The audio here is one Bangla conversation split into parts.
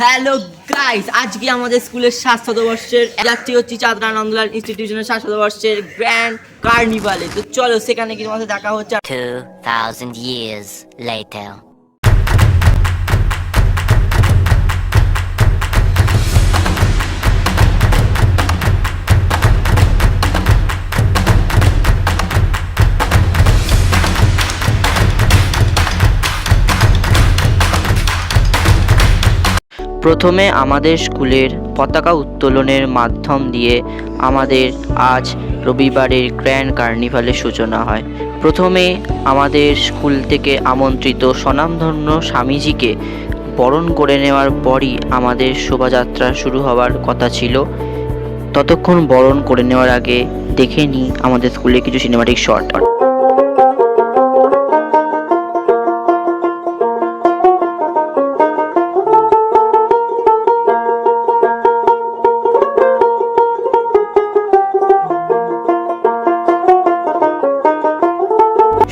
হ্যালো গাইস আজকে আমাদের স্কুলের সাত শতবর্ষের যাচ্ছি হচ্ছে চাঁদরা নন্দলাল ইনস্টিটিউশনের সাত শতবর্ষের গ্র্যান্ড কার্নিভালে তো চলো, সেখানে কি তোমাদের দেখা হচ্ছে। 2000 years later. প্রথমে আমাদের স্কুলের পতাকা উত্তোলনের মাধ্যম দিয়ে আমাদের আজ রবিবারের গ্র্যান্ড কার্নিভালের সূচনা হয়। প্রথমে আমাদের স্কুল থেকে আমন্ত্রিত স্বনামধন্য স্বামীজিকে বরণ করে নেওয়ার পরই আমাদের শোভাযাত্রা শুরু হওয়ার কথা ছিল। ততক্ষণ বরণ করে নেওয়ার আগে দেখে নিই আমাদের স্কুলে কিছু সিনেমাটিক শর্ট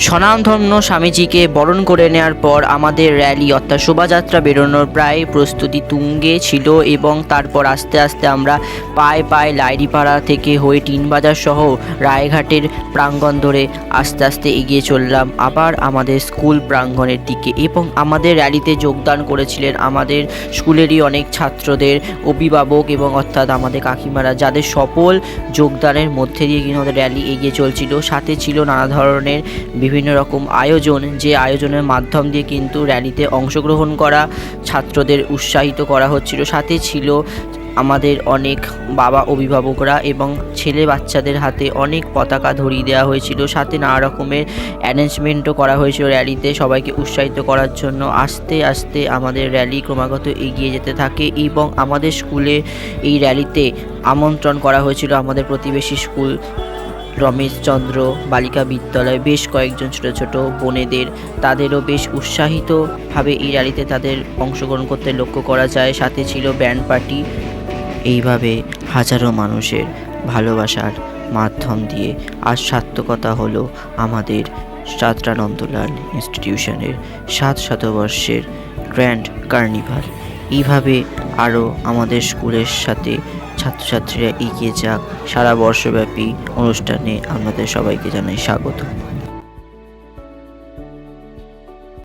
স্বনামধন্য স্বামীজিকে বরণ করে নেওয়ার পর আমাদের র্যালি অর্থাৎ শোভাযাত্রা বেরোনোর প্রায় প্রস্তুতি তুঙ্গে ছিল এবং তারপর আস্তে আস্তে আমরা পায়ে পায়ে লাইরিপাড়া থেকে হয়ে টিনবাজার সহ রায়ঘাটের প্রাঙ্গণ ধরে আস্তে আস্তে এগিয়ে চললাম। আবার আমাদের স্কুল প্রাঙ্গণের দিকে এবং আমাদের র্যালিতে যোগদান করেছিলেন আমাদের স্কুলেরই অনেক ছাত্রদের অভিভাবক এবং অর্থাৎ আমাদের কাকিমারা যাদের সফল যোগদানের মধ্যে দিয়ে কিন্তু আমাদের র্যালি এগিয়ে চলছিল। সাথে ছিল নানা ধরনের বিভিন্ন রকম আয়োজন, যে আয়োজনের মাধ্যম দিয়ে কিন্তু র্যালিতে অংশগ্রহণ করা ছাত্রদের উৎসাহিত করা হচ্ছিল। সাথে ছিল আমাদের অনেক বাবা অভিভাবকরা এবং ছেলে বাচ্চাদের হাতে অনেক পতাকা ধরিয়ে দেওয়া হয়েছিল। সাথে নানা রকমের অ্যারেঞ্জমেন্টও করা হয়েছিল র্যালিতে সবাইকে উৎসাহিত করার জন্য। আস্তে আস্তে আমাদের র্যালি ক্রমাগত এগিয়ে যেতে থাকে এবং আমাদের স্কুলে এই র্যালিতে আমন্ত্রণ করা হয়েছিল আমাদের প্রতিবেশী স্কুল রমেশচন্দ্র বালিকা বিদ্যালয় বেশ কয়েকজন ছোট ছোট বোনেদের, তাদেরও বেশ উৎসাহিতভাবে এই র্যালিতে তাদের অংশগ্রহণ করতে লক্ষ্য করা যায়। সাথে ছিল ব্যান্ড পার্টি। এইভাবে হাজারো মানুষের ভালোবাসার মাধ্যম দিয়ে আজ সার্থকতা হলো আমাদের সাতরানন্দলাল ইনস্টিটিউশনের সাত শতবর্ষের গ্র্যান্ড কার্নিভাল। এইভাবে আরও আমাদের স্কুলের সাথে ছাত্রছাত্রীরা এগিয়ে যাক। সারা বর্ষব্যাপী অনুষ্ঠানে আমাদের সবাইকে জানাই স্বাগত।